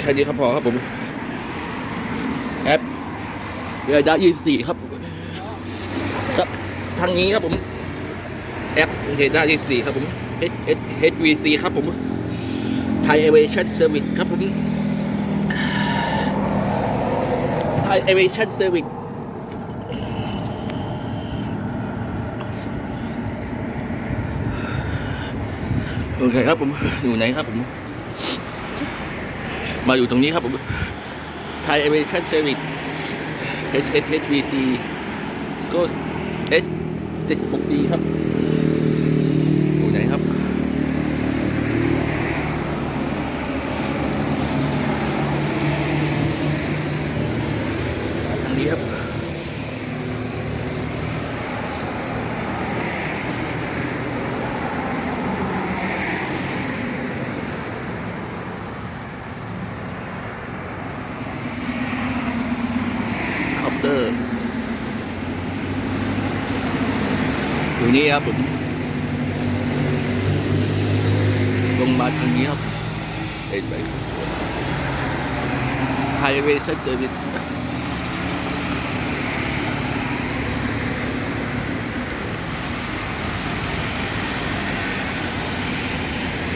แค่นี้ครับพอครับผม แอปเรดาร์ยี่สี่ครับ ครับทางนี้ครับผม แอปเรดาร์ยี่สี่ครับผม H H H V C ครับผม Thai Aviation Service ครับผม Thai Aviation Service โอเคครับผม อยู่ไหนครับผม มาอยู่ตรงนี้ครับผม Thai Aviation Service H H H V C ก็ S 76 D ครับ อยู่ไหนครับ ทางนี้ครับ คอป เตอร์อยู่นี่ครับผมลงมาทางนี้ครับเห็นไหมไฮเวย์เซอร์วิส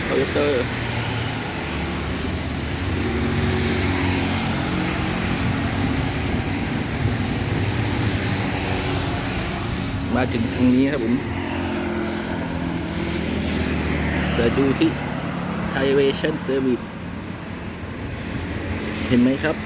คอปเตอ มาถึงตรงนี้ครับผมจะดูที่ Thai Aviation Service เห็นไหมครับ